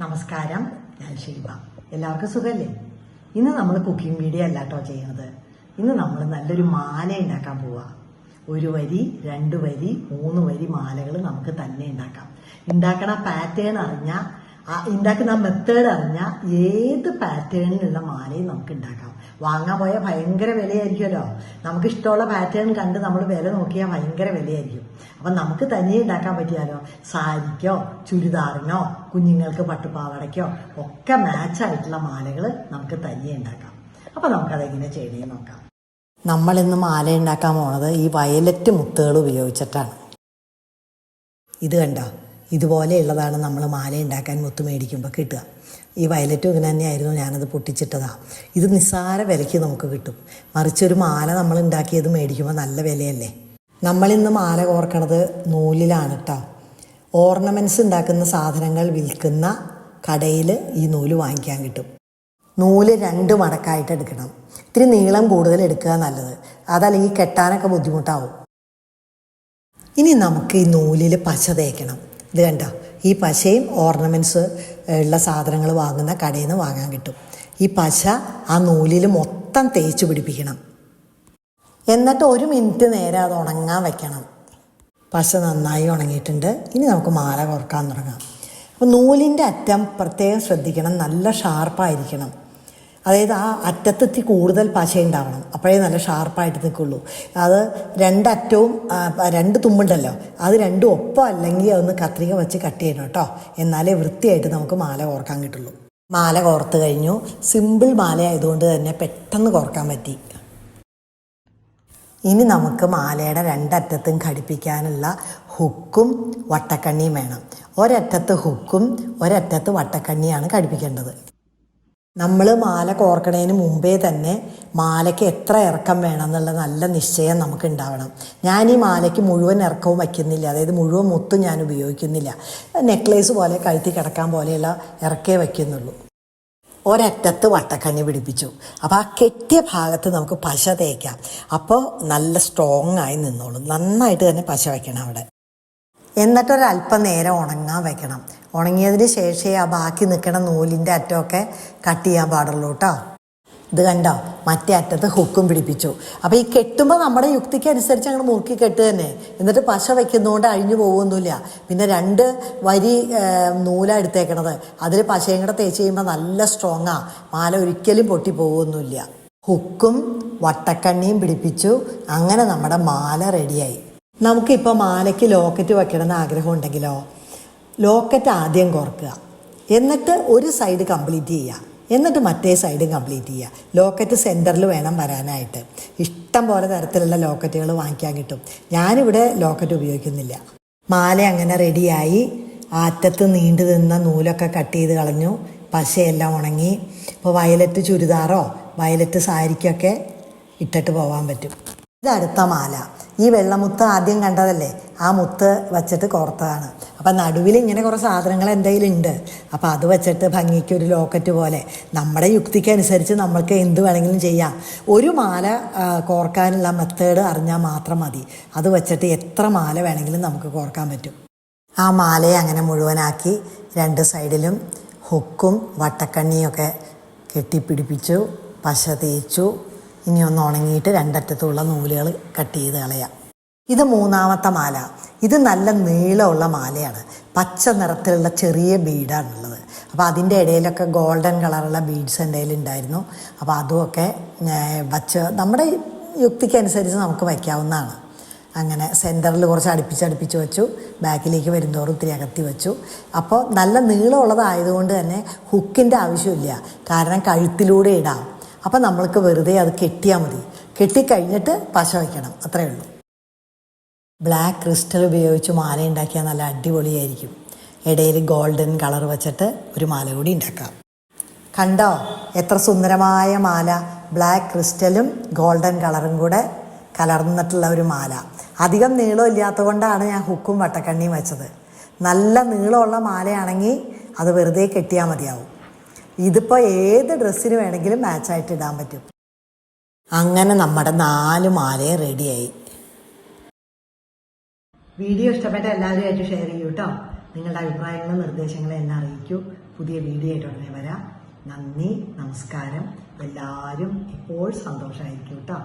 നമസ്കാരം. ഞാൻ ശിൽപ എല്ലാവർക്കും സുഖമല്ലേ ഇന്ന് നമ്മൾ കുക്കിംഗ് വീഡിയോ അല്ല കേട്ടോ ചെയ്യുന്നത്. ഇന്ന് നമ്മൾ നല്ലൊരു മാല ഉണ്ടാക്കാൻ പോവാ. ഒരു വരി രണ്ട് വരി മൂന്ന് വരി മാലകൾ നമുക്ക് തന്നെ ഉണ്ടാക്കാം. ഉണ്ടാക്കണ പാറ്റേൺ അറിഞ്ഞാൽ ഉണ്ടാക്കുന്ന മെത്തേഡ് അറിഞ്ഞ ഏത് പാറ്റേണിലുള്ള മാലയും നമുക്ക് ഉണ്ടാക്കാം. വാങ്ങാൻ പോയാൽ ഭയങ്കര വിലയായിരിക്കുമല്ലോ. നമുക്ക് ഇഷ്ടമുള്ള പാറ്റേൺ കണ്ട് നമ്മൾ വില നോക്കിയാൽ ഭയങ്കര വിലയായിരിക്കും. അപ്പം നമുക്ക് തനിയെ ഉണ്ടാക്കാൻ പറ്റിയാലോ? സാരിക്കോ ചുരിദാറിനോ കുഞ്ഞുങ്ങൾക്ക് പട്ടുപാവടയ്ക്കോ ഒക്കെ മാച്ചായിട്ടുള്ള മാലകൾ നമുക്ക് തനിയെ ഉണ്ടാക്കാം. അപ്പം നമുക്കതെങ്ങനെ ചെയ്യണേ നോക്കാം. നമ്മൾ നമ്മളിന്ന് മാല ഉണ്ടാക്കാൻ പോണത് ഈ വയലറ്റ് മുത്തുകൾ ഉപയോഗിച്ചിട്ടാണ്. ഇത് കണ്ടോ? ഇതുപോലെയുള്ളതാണ് നമ്മൾ മാല ഉണ്ടാക്കാൻ മുത്ത് മേടിക്കുമ്പോൾ കിട്ടുക. ഈ വയലറ്റും ഇങ്ങനെ തന്നെയായിരുന്നു ഞാനത് പൊട്ടിച്ചിട്ടതാ. ഇത് നിസ്സാര വിലയ്ക്ക് നമുക്ക് കിട്ടും. മറിച്ചൊരു മാല നമ്മൾ ഉണ്ടാക്കിയത് മേടിക്കുമ്പോൾ നല്ല വിലയല്ലേ? നമ്മളിന്ന് മാല കോർക്കണത് നൂലിലാണ് കേട്ടോ ഓർണമെന്റ്സ് ഉണ്ടാക്കുന്ന സാധനങ്ങൾ വിൽക്കുന്ന കടയിൽ ഈ നൂൽ വാങ്ങിക്കാൻ കിട്ടും. നൂൽ രണ്ട് മടക്കായിട്ട് എടുക്കണം. ഇത്തിരി നീളം കൂടുതൽ എടുക്കുക നല്ലത്. അതല്ലെങ്കിൽ കെട്ടാനൊക്കെ ബുദ്ധിമുട്ടാവും. ഇനി നമുക്ക് ഈ നൂലിൽ പശ തേക്കണം. ഇത് കണ്ടോ? ഈ പശയും ഓർണമെന്റ്സ് ഉള്ള സാധനങ്ങൾ വാങ്ങുന്ന കടയിൽ നിന്ന് വാങ്ങാൻ കിട്ടും. ഈ പശ ആ നൂലിൽ മൊത്തം തേച്ച് പിടിപ്പിക്കണം. എന്നിട്ട് ഒരു മിനിറ്റ് നേരെ അത് ഉണങ്ങാൻ വെക്കണം. പശ നന്നായി ഉണങ്ങിയിട്ടുണ്ട്. ഇനി നമുക്ക് മാല കോർക്കാൻ തുടങ്ങാം. അപ്പോൾ നൂലിന്റെ അറ്റം പ്രത്യേകം ശ്രദ്ധിക്കണം. നല്ല ഷാർപ്പായിരിക്കണം. അതായത് ആ അറ്റത്തെത്തി കൂടുതൽ പശ ഉണ്ടാവണം. അപ്പോഴേ നല്ല ഷാർപ്പായിട്ട് നിൽക്കുള്ളൂ. അത് രണ്ടറ്റവും രണ്ട് തുമ്പുണ്ടല്ലോ. അത് രണ്ടും ഒപ്പം അല്ലെങ്കിൽ അതൊന്ന് കത്രിക വെച്ച് കട്ട് ചെയ്യണം കേട്ടോ. എന്നാലേ വൃത്തിയായിട്ട് നമുക്ക് മാല കോർക്കാൻ കിട്ടുള്ളൂ. മാല കോർത്ത് കഴിഞ്ഞു. സിമ്പിൾ മാല ആയതുകൊണ്ട് തന്നെ പെട്ടെന്ന് കോർക്കാൻ പറ്റി. ഇനി നമുക്ക് മാലയുടെ രണ്ടറ്റത്തും ഘടിപ്പിക്കാനുള്ള ഹുക്കും വട്ടക്കണ്ണിയും വേണം. ഒരറ്റത്ത് ഹുക്കും ഒരറ്റത്ത് വട്ടക്കണ്ണിയാണ് ഘടിപ്പിക്കേണ്ടത്. നമ്മൾ മാല കോർക്കണതിന് മുമ്പേ തന്നെ മാലയ്ക്ക് എത്ര ഇറക്കം വേണം എന്നുള്ള നല്ല നിശ്ചയം നമുക്ക് ഉണ്ടാവണം. ഞാൻ ഈ മാലയ്ക്ക് മുഴുവൻ ഇറക്കവും വയ്ക്കുന്നില്ല. അതായത് മുഴുവൻ മുത്തും ഞാൻ ഉപയോഗിക്കുന്നില്ല. നെക്ലേസ് പോലെ കഴുത്തി കിടക്കാൻ പോലെയുള്ള ഇറക്കേ വയ്ക്കുന്നുള്ളൂ. ഒരറ്റത്ത് വട്ടക്കണ്ണി പിടിപ്പിച്ചു. അപ്പോൾ ആ കെട്ടിയ ഭാഗത്ത് നമുക്ക് പശ തേക്കാം. അപ്പോൾ നല്ല സ്ട്രോങ് ആയി നിന്നോളും. നന്നായിട്ട് തന്നെ പശ വയ്ക്കണം അവിടെ. എന്നിട്ടൊരല്പം നേരം ഉണങ്ങാൻ വെക്കണം. ഉണങ്ങിയതിന് ശേഷമേ ആ ബാക്കി നിൽക്കണ നൂലിന്റെ അറ്റമൊക്കെ കട്ട് ചെയ്യാൻ പാടുള്ളൂ കേട്ടോ. ഇത് കണ്ടോ? മറ്റേ അറ്റത്ത് ഹുക്കും പിടിപ്പിച്ചു. അപ്പോൾ ഈ കെട്ടുമ്പോൾ നമ്മുടെ യുക്തിക്ക് അനുസരിച്ച് അങ്ങോട്ട് മുറുക്കി കെട്ട് തന്നെ. എന്നിട്ട് പശ വയ്ക്കുന്നതുകൊണ്ട് അഴിഞ്ഞു പോകുമൊന്നുമില്ല പിന്നെ രണ്ട് വരി നൂലാണ് എടുത്തേക്കണത്. അതിൽ പശയും കൂടെ തേച്ച് കഴിയുമ്പോൾ നല്ല സ്ട്രോങ്ങാണ് മാല ഒരിക്കലും പൊട്ടി പോകുമൊന്നുമില്ല ഹുക്കും വട്ടക്കണ്ണിയും പിടിപ്പിച്ചു. അങ്ങനെ നമ്മുടെ മാല റെഡിയായി. നമുക്കിപ്പോൾ മാലയ്ക്ക് ലോക്കറ്റ് വെക്കണമെന്ന് ആഗ്രഹം ഉണ്ടെങ്കിലോ ലോക്കറ്റ് ആദ്യം കുറക്കുക എന്നിട്ട് ഒരു സൈഡ് കംപ്ലീറ്റ് ചെയ്യുക. എന്നിട്ട് മറ്റേ സൈഡും കംപ്ലീറ്റ് ചെയ്യുക ലോക്കറ്റ് സെന്ററിൽ വേണം വരാനായിട്ട്. ഇഷ്ടം പോലെ തരത്തിലുള്ള ലോക്കറ്റുകൾ വാങ്ങിക്കാൻ കിട്ടും. ഞാനിവിടെ ലോക്കറ്റ് ഉപയോഗിക്കുന്നില്ല. മാല അങ്ങനെ റെഡിയായി ആറ്റത്ത് നീണ്ടു നിന്ന നൂലൊക്കെ കട്ട് ചെയ്ത് കളഞ്ഞു. പശയെല്ലാം ഉണങ്ങി. ഇപ്പോൾ വയലറ്റ് ചുരിദാറോ വയലറ്റ് സാരിക്കൊക്കെ ഇട്ടിട്ട് പോകാൻ പറ്റും. ഇത് അടുത്ത മാല. ഈ വെള്ളമുത്ത് ആദ്യം കണ്ടതല്ലേ? ആ മുത്ത് വച്ചിട്ട് കോർത്തതാണ്. അപ്പം നടുവിൽ ഇങ്ങനെ കുറേ സാധനങ്ങൾ എന്തെങ്കിലും ഉണ്ട് അപ്പം അത് വെച്ചിട്ട് ഭംഗിക്ക് ഒരു ലോക്കറ്റ് പോലെ. നമ്മുടെ യുക്തിക്കനുസരിച്ച് നമ്മൾക്ക് എന്ത് വേണമെങ്കിലും ചെയ്യാം. ഒരു മാല കോർക്കാനുള്ള മെത്തേഡ് അറിഞ്ഞാൽ മാത്രം മതി. അത് വെച്ചിട്ട് എത്ര മാല വേണമെങ്കിലും നമുക്ക് കോർക്കാൻ പറ്റും. ആ മാലയെ അങ്ങനെ മുഴുവനാക്കി രണ്ട് സൈഡിലും ഹുക്കും വട്ടക്കണ്ണിയൊക്കെ കെട്ടിപ്പിടിപ്പിച്ചു പശ തേച്ചു ഇനി ഒന്ന് ഉണങ്ങിയിട്ട് രണ്ടറ്റത്തുള്ള നൂലുകൾ കട്ട് ചെയ്ത് കളയാം. ഇത് മൂന്നാമത്തെ മാല. ഇത് നല്ല നീളമുള്ള മാലയാണ്. പച്ച നിറത്തിലുള്ള ചെറിയ ബീഡാണുള്ളത് അപ്പോൾ അതിന്റെ ഇടയിലൊക്കെ ഗോൾഡൻ കളറുള്ള ബീഡ്സ് എന്റെ ഉണ്ടായിരുന്നു. അപ്പോൾ അതുമൊക്കെ വച്ച് നമ്മുടെ യുക്തിക്കനുസരിച്ച് നമുക്ക് വയ്ക്കാവുന്നതാണ്. അങ്ങനെ സെന്ററിൽ കുറച്ച് അടുപ്പിച്ച് അടുപ്പിച്ച് വെച്ചു. ബാക്കിലേക്ക് വരുന്തോറും ഇത്തിരി അകത്തി വെച്ചു. അപ്പോൾ നല്ല നീളമുള്ളതായതുകൊണ്ട് തന്നെ ഹുക്കിന്റെ ആവശ്യമില്ല. കാരണം കഴുത്തിലൂടെ ഇടാം. അപ്പോൾ നമ്മൾക്ക് വെറുതെ അത് കെട്ടിയാൽ മതി. കെട്ടിക്കഴിഞ്ഞിട്ട് പശ വയ്ക്കണം. അത്രയേ ഉള്ളൂ. ബ്ലാക്ക് ക്രിസ്റ്റൽ ഉപയോഗിച്ച് മാല ഉണ്ടാക്കിയാൽ നല്ല അടിപൊളിയായിരിക്കും. ഇടയിൽ ഗോൾഡൻ കളർ വെച്ചിട്ട് ഒരു മാല കൂടി ഉണ്ടാക്കാം. കണ്ടോ? എത്ര സുന്ദരമായ മാല. ബ്ലാക്ക് ക്രിസ്റ്റലും ഗോൾഡൻ കളറും കൂടെ കലർന്നിട്ടുള്ള ഒരു മാല. അധികം നീളം ഇല്ലാത്തതുകൊണ്ടാണ് ഞാൻ ഹുക്കും വട്ടക്കണ്ണിയും വെച്ചത്. നല്ല നീളമുള്ള മാലയാണെങ്കിൽ അത് വെറുതെ കെട്ടിയാൽ മതിയാവും. ഇതിപ്പോൾ ഏത് ഡ്രസ്സിന് വേണമെങ്കിലും മാച്ചായിട്ട് ഇടാൻ പറ്റും. അങ്ങനെ നമ്മുടെ നാല് മാലയും റെഡിയായി വീഡിയോ ഇഷ്ടപ്പെട്ട എല്ലാവരുമായിട്ട് ഷെയർ ചെയ്യൂ കേട്ടോ നിങ്ങളുടെ അഭിപ്രായങ്ങളും നിർദ്ദേശങ്ങളും എന്നെ അറിയിക്കൂ. പുതിയ വീഡിയോ ആയിട്ട് ഉടനെ വരാം. നന്ദി നമസ്കാരം. എല്ലാവരും ഇപ്പോൾ സന്തോഷമായിരിക്കും കേട്ടോ